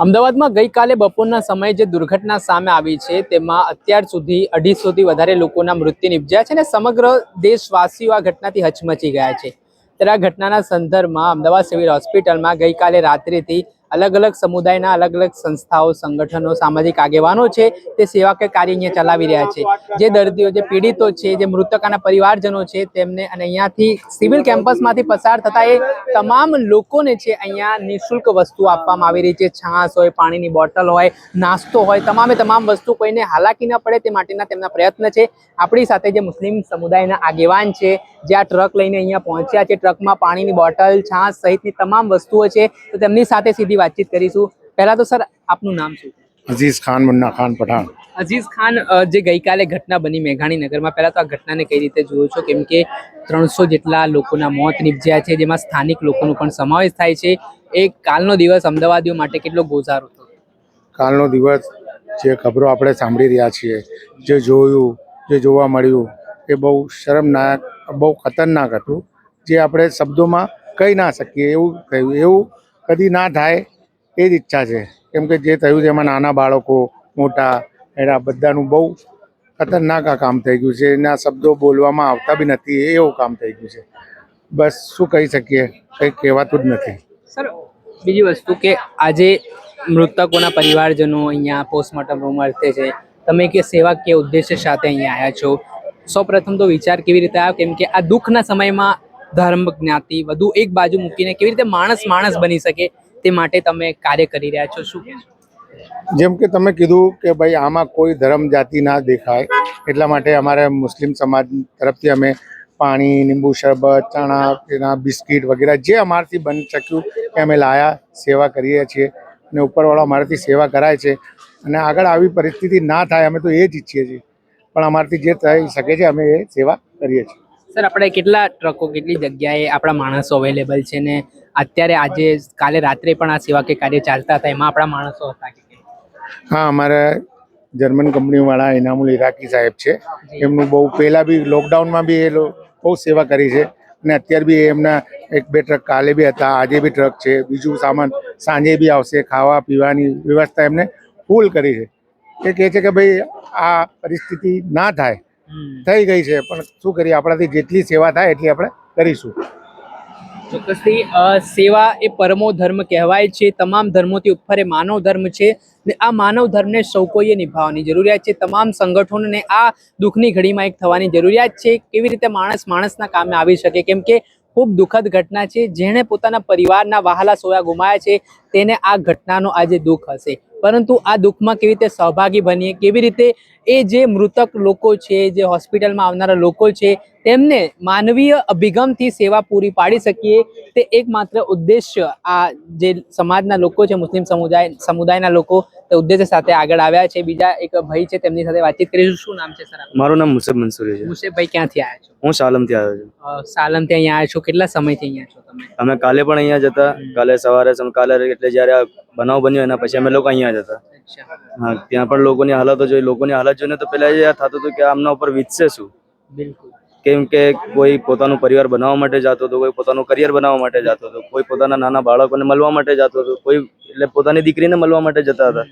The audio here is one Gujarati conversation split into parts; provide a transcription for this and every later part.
અમદાવાદમાં ગઈકાલે બપોરના સમયે જે દુર્ઘટના સામે આવી છે, તેમાં અત્યાર સુધી અઢીસોથી વધારે લોકોના મૃત્યુ નિપજ્યા છે અને સમગ્ર દેશવાસીઓ આ ઘટનાથી હચમચી ગયા છે. ત્યારે આ ઘટનાના સંદર્ભમાં અમદાવાદ સિવિલ હોસ્પિટલમાં ગઈકાલે રાત્રિથી અલગ અલગ સમુદાયના અલગ અલગ સંસ્થાઓ, સંગઠનો, સામાજિક આગેવાનો છે, તે સેવાકીય કાર્ય અહીંયા ચલાવી રહ્યા છે. જે દર્દીઓ, જે પીડિતો છે, જે મૃતકાના પરિવારજનો છે, તેમને અને અહીંયાથી સિવિલ કેમ્પસમાંથી પસાર થતા એ તમામ લોકોને છે અહીંયા નિઃશુલ્ક વસ્તુ આપવામાં આવી રહી છે. છાશ હોય, પાણીની બોટલ હોય, નાસ્તો હોય, તમામે તમામ વસ્તુ કોઈને હાલાકી ન પડે તે માટેના તેમના પ્રયત્ન છે. આપણી સાથે જે મુસ્લિમ સમુદાયના આગેવાન છે, જે આ ટ્રક લઈને અહીંયા પહોંચ્યા છે, ટ્રકમાં પાણીની બોટલ, છાશ સહિતની તમામ વસ્તુઓ છે, તો તેમની સાથે સીધી વાતચીત કરીશું. પહેલા તો સર આપનું નામ શું અઝીઝ ખાન મુન્ના ખાન પઠાણ. અઝીઝ ખાન જે ગઈકાલે ઘટના બની મેઘાણીનગરમાં. પહેલાં પહેલા તો આ ઘટનાને કઈ રીતે જુઓ છો? કેમ કે ત્રણસો જેટલા લોકોના મોત નિપજ્યા છે જેમાં સ્થાનિક લોકોનો પણ સમાવેશ થાય છે. એ કાલનો દિવસ અમદાવાદીઓ માટે કેટલો ગોઝારો હતો? કાલનો દિવસ જે ખબરો આપણે સાંભળી રહ્યા છીએ જે જોયું જે જોવા મળ્યું એ બહુ શરમનાક બહુ ખતરનાક હતું જે આપણે શબ્દોમાં કહી ના શકીએ એવું થયું એવું કદી ના થાય એ જ ઈચ્છા છે. કેમ કે જે થયું છે એમાં નાના બાળકો, મોટા, એના બધાનું બહુ ખતરનાક આ કામ થઈ ગયું છે. એના શબ્દો બોલવામાં આવતા બી નથી એવું કામ થઈ ગયું છે. બસ શું કહી શકીએ? કંઈ કહેવાતું જ નથી. સર, બીજી વસ્તુ કે આજે મૃતકોના પરિવારજનો અહીંયા પોસ્ટમોર્ટમ રૂમ અર્થે છે. તમે કે સેવાકીય ઉદ્દેશ્ય સાથે અહીંયા આવ્યા છો. સૌપ્રથમ તો વિચાર કેવી રીતે આવ્યો? કેમ કે આ દુઃખના સમયમાં ધર્મ, જ્ઞાતિ બધું એક બાજુ મૂકીને કેવી રીતે માણસ માણસ બની શકે તે માટે તમે કાર્ય કરી રહ્યા છો? શું જેમ કે તમે કીધું કે ભાઈ, આમાં કોઈ ધર્મ જાતિ ના દેખાય, એટલા માટે અમારે મુસ્લિમ સમાજ તરફથી અમે પાણી, લીંબુ શરબત, ચણા, એના બિસ્કિટ વગેરે જે અમારાથી બની શક્યું એ અમે લાયા, સેવા કરીએ છીએ અને ઉપરવાળો અમારાથી સેવા કરાય છે. અને આગળ આવી પરિસ્થિતિ ના થાય, અમે તો એ જ ઈચ્છીએ છીએ. પણ અમારાથી જે થઈ શકે છે, અમે એ સેવા કરીએ છીએ. સર આપણે કેટલા ટ્રકો કેટલી જગ્યાએ આપણા માણસો અવેલેબલ છે ને અત્યારે આજે કાલે રાત્રે પણ આ સેવા કે કાર્ય ચાલતા હતા એમાં આપણા માણસો હતા કે હા અમારા જર્મન કંપનીવાળા ઇનામુલ ઇરાકી સાહેબ છે. એમનું બહુ પહેલાં બી લોકડાઉનમાં બી એ બહુ સેવા કરી છે અને અત્યારે બી એમના એક બે ટ્રક કાલે બી હતા આજે બી ટ્રક છે. બીજું સામાન સાંજે બી આવશે ખાવા પીવાની વ્યવસ્થા એમને ફૂલ કરી છે. એ કહે છે કે ભાઈ આ પરિસ્થિતિ ના થાય. થઈ ગઈ છે. પણ શું કરીએ? આપણાથી જેટલી સેવા થાય એટલી આપણે કરીશું. ચોક્કસથી સેવા એ પરમો ધર્મ કહેવાય છે. તમામ ધર્મોથી ઉપર એ માનવ ધર્મ છે ને આ માનવ ધર્મને સૌ કોઈએ નિભાવવાની જરૂરિયાત છે. તમામ સંગઠનોને આ દુઃખની ઘડીમાં એક થવાની જરૂરિયાત છે. કેવી રીતે માણસ માણસના કામે આવી શકે? કેમ કે ખૂબ દુઃખદ ઘટના છે. જેણે પોતાના પરિવારના વહાલા સોયા ગુમાયા છે તેને આ ઘટનાનો આજે દુઃખ હશે. પરંતુ આ દુઃખમાં કેવી રીતે સહભાગી બનીએ? કેવી રીતે એ જે મૃતક લોકો છે જે હોસ્પિટલમાં આવનારા લોકો છે તેમને માનવીય અભિગમથી સેવા પૂરી પાડી શકીએ તે એકમાત્ર ઉદ્દેશ્ય આ જે સમાજના લોકો છે મુસ્લિમ સમુદાય સમુદાયના લોકો તે ઉદ્દેશ્ય સાથે આગળ આવ્યા છે. બીજા એક ભાઈ છે તેમની સાથે વાતચીત કરીશું. શું નામ છે સર? મારું નામ મુસેબ મંસૂરી છે. મુસેફભાઈ ક્યાંથી આવ્યા છો? હું સાલમથી આવ્યો છું. સાલમથી અહીંયા આવ્યા છો. કેટલા સમયથી અહીંયા છો તમે? અમે કાલે પણ અહીંયા જતા કાલે સવારે કાલે એટલે જ્યારે બનાવ બન્યો એના પછી અમે લોકો અહીંયા જતા હા ત્યાં પણ લોકોની હાલતો જોઈ લોકોની હાલત જોઈને તો પહેલા એ થતું હતું કે આમના ઉપર વીતશે શું? બિલકુલ. કેમ કે કોઈ પોતાનું પરિવાર બનાવવા માટે જતો હતો કોઈ પોતાનું કરિયર બનાવવા માટે જતો હતો કોઈ પોતાના નાના બાળકોને મળવા માટે જતો હતો કોઈ એટલે પોતાની દીકરીને મળવા માટે જતા હતા.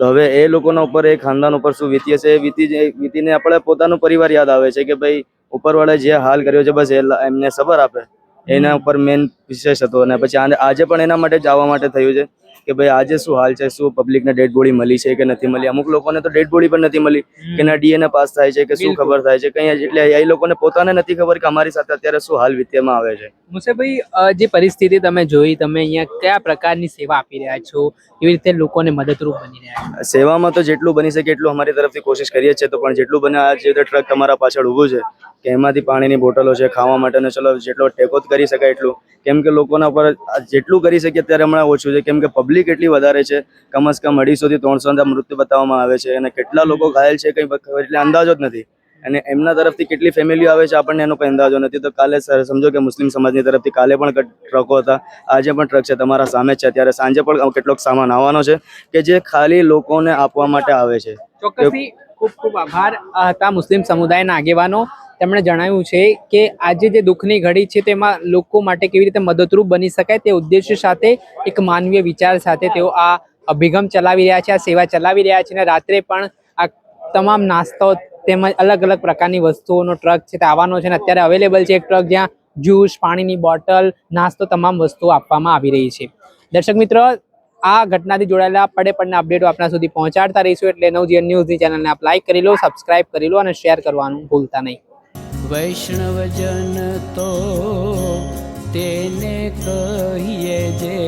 તો હવે એ લોકોના ઉપર એ ખાનદાન ઉપર શું વીતી હશે એ વીતી વીતીને આપણે પોતાનું પરિવાર યાદ આવે છે કે ભાઈ ઉપરવાળાએ જે હાલ કર્યો છે બસ એ એમને સબર આપે. એના ઉપર મેન વિશેષ હતો અને પછી આજે પણ એના માટે જવા માટે થયું છે. કે ભાઈ આજે શું હાલ છે શું પબ્લિકને ડેડ બોડી મળી છે કે નથી મળી? અમુક લોકોને તો ડેડ બોડી પણ નથી મળી કે ના ડીએનએ પાસ થાય છે કે શું ખબર થાય છે કઈ એટલે એ લોકોને પોતાને નથી ખબર કે અમારી સાથે અત્યારે શું હાલ વિત્યમાં આવે છે. મુસેફભાઈ અ, જે પરિસ્થિતિ તમે જોઈ તમે અહીંયા કયા પ્રકારની સેવા આપી રહ્યા છો? કેવી રીતે લોકોને મદદરૂપ બની રહ્યા છો? સેવામાં તો જેટલું બની શકે એટલું અમારી તરફથી કોશિશ કરીએ છીએ તો પણ જેટલું બને આ જે ટ્રક તમારા પાછળ ઊભું છે કે એમાંથી પાણીની બોટલો છે, ખાવા માટેનો, ચલો, જેટલો ટેકો કરી શકાય એટલું. કેમ કે લોકોના ઉપર જેટલું કરી શકીએ ત્યારે હમણાં ઓછું છે. કેમ કે પબ્લિક એટલી વધારે છે. કમસ કમ અઢીસોથી ત્રણસો મૃત્યુ બતાવવામાં આવે છે અને કેટલા લોકો ઘાયલ છે કંઈ એટલે અંદાજો જ નથી. અને એમના તરફથી કેટલી ફેમિલીઓ આવે છે આપણને એનો કંઈ અંદાજો નથી. તો કાલે સર, સમજો કે મુસ્લિમ સમાજની તરફથી કાલે પણ ટ્રકો હતા. આજે પણ ટ્રક છે, તમારા સામે છે. અત્યારે સાંજે પણ કેટલોક સામાન આવવાનો છે કે જે ખાલી લોકોને આપવા માટે આવે છે. ખૂબ ખૂબ આભાર હતા મુસ્લિમ સમુદાયના આગેવાનો. તેમણે જણાવ્યું છે કે આજે જે દુઃખની ઘડી છે તેમાં લોકો માટે કેવી રીતે મદદરૂપ બની શકાય તે ઉદ્દેશ્ય સાથે એક માનવીય વિચાર સાથે તેઓ આ અભિગમ ચલાવી રહ્યા છે, આ સેવા ચલાવી રહ્યા છે અને રાત્રે પણ આ તમામ નાસ્તો તેમજ અલગ અલગ પ્રકારની વસ્તુઓનો ટ્રક છે તે આવવાનો છે અને અત્યારે અવેલેબલ છે એક ટ્રક જ્યાં જ્યુસ, પાણીની બોટલ, નાસ્તો, તમામ વસ્તુઓ આપવામાં આવી રહી છે. દર્શક મિત્રો આ ઘટનાથી જોડાયેલા પડે પડના અપડેટો આપણા સુધી પહોંચાડતા રહીશું એટલે નવજીવન ન્યૂઝની ચેનલને આપ લાઇક કરી લો સબસ્ક્રાઇબ કરી લો અને શેર કરવાનું ભૂલતા નહીં. વૈષ્ણવજન તો તેને કહીએ જે